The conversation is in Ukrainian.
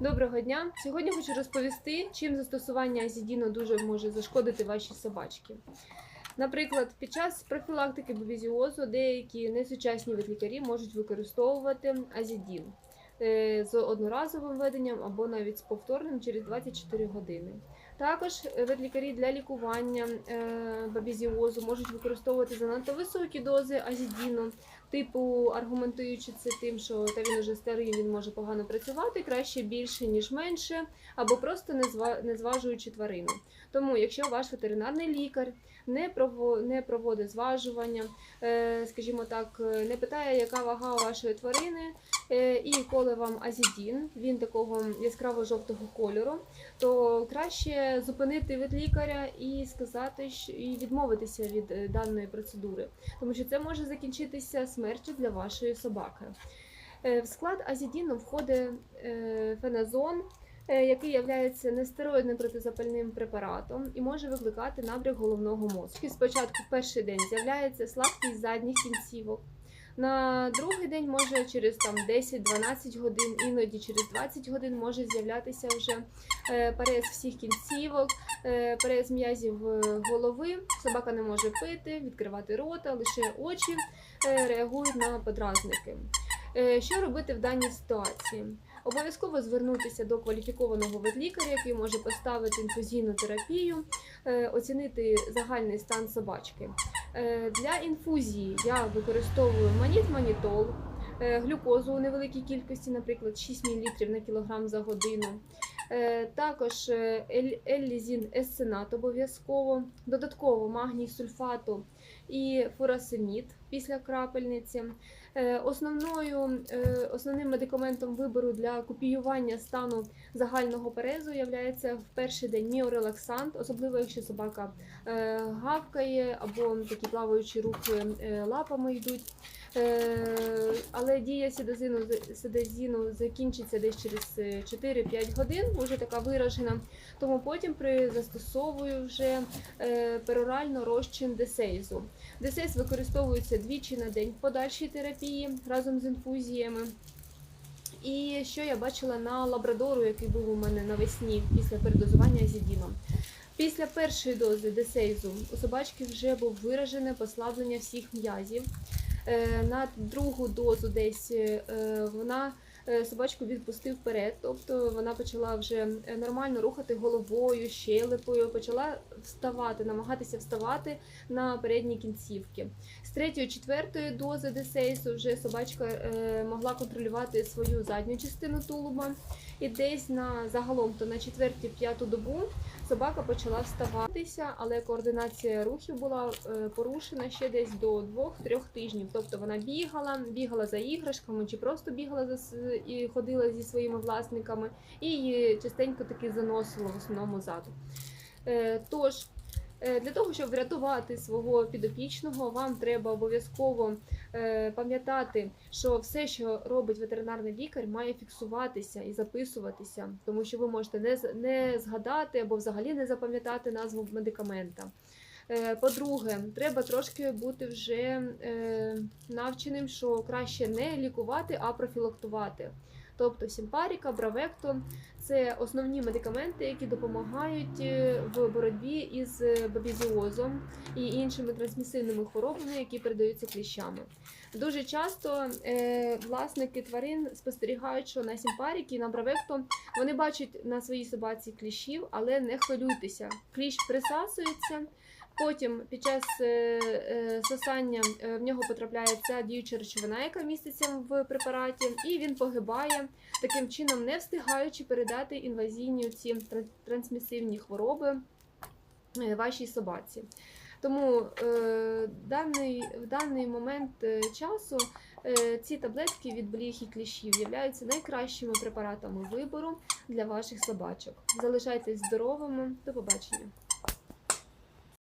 Доброго дня! Сьогодні хочу розповісти, чим застосування азідіну дуже може зашкодити вашій собачці. Наприклад, під час профілактики бобізіозу деякі несучасні ветлікарі можуть використовувати азідін е, з одноразовим введенням або навіть з повторним через 24 години. Також ветлікарі для лікування е, бабізіозу можуть використовувати занадто високі дози азідіну, типу аргументуючи це тим, що та він уже старий, він може погано працювати, краще більше ніж менше, або просто не зва- не зважуючи тварину. Тому, якщо ваш ветеринарний лікар не прово- не проводить зважування, е, скажімо так, е, не питає, яка вага вашої тварини, і коли вам азідін, він такого яскраво-жовтого кольору, то краще зупинити ветлікаря і сказати, і відмовитися від е, даної процедури, тому що це може закінчитися смертю для вашої собаки. Е, В склад азідіну входить е, феназон, е, який є нестероїдним протизапальним препаратом і може викликати набряк головного мозку. Спочатку в перший день з'являється слабкість задніх кінцівок. На другий день може через там 10-12 годин, іноді через 20 годин може з'являтися вже е, перез всіх кінцівок, е, перез м'язів е, голови. Собака не може пити, відкривати рота, лише очі реагують на подразники. Що робити в даній ситуації? Обов'язково звернутися до кваліфікованого ветлікаря, який може поставити інфузійну терапію, оцінити загальний стан собачки. Е, Для інфузії я використовую маніт-манітол, е, глюкозу у невеликій кількості, наприклад, 6 мл на кілограм за годину. Е, Також е, еллізін есценат обов'язково, додатково магній сульфату і фурасемід після крапельниці. Е, Основною, е, основним медикаментом вибору для копіювання стану загального перезу є в перший день міорелаксант, особливо якщо собака е, гавкає або такі плаваючі рухи лапами йдуть. Але дія сідозину, сідозину закінчиться десь через е, 4-5 годин, вже така виражена. Тому потім застосовую вже перорально розчин десейзу. Десейз використовується двічі на день в подальшій терапії разом з інфузіями. І що я бачила на лабрадору, який був у мене навесні після передозування азідіном. Після першої дози десейзу у собачки вже був виражене послаблення всіх м'язів. Е, На другу дозу десь е, вона собачку відпустив вперед, тобто вона почала вже е, нормально рухати головою, щелепою, почала вставати, намагатися вставати на передні кінцівки. З третьої, четвертої дози десейсу вже собачка е, могла контролювати свою задню частину тулуба. І десь на загалом то на четверту п'яту добу собака почала вставатися, але координація рухів була е, порушена ще десь до 2-3 тижнів. Тобто вона бігала, бігала за іграшками чи просто бігала за і ходила зі своїми власниками, і її частенько таки заносило в основному ззаду. Е, Тож, е, для того, щоб врятувати свого підопічного, вам треба обов'язково е, пам'ятати, що все, що робить ветеринарний лікар, має фіксуватися і записуватися, тому що ви можете не згадати або взагалі не запам'ятати назву медикамента. Е, По-друге, треба трошки бути вже е, навченим, що краще не лікувати, а профілактувати. Тобто сімпаріка, бравекто це основні медикаменти, які допомагають е, в боротьбі із е, бабізіозом і іншими трансмісивними хворобами, які передаються кліщами. Дуже часто е, власники тварин спостерігають, що на сімпаріки на бравекто вони бачать на своїй собаці кліщів, але не хвилюйтеся. Кліщ присасується. Потім під час сосання в нього потрапляє ця діюча речовина, яка міститься в препараті, і він погибає, таким чином не встигаючи передати інвазійні ці трансмісивні хвороби е, вашій собаці. Тому е, даний, в даний момент е, часу ці таблетки від бліх і кліщів являються найкращими препаратами вибору для ваших собачок. Залишайтесь здоровими. До побачення.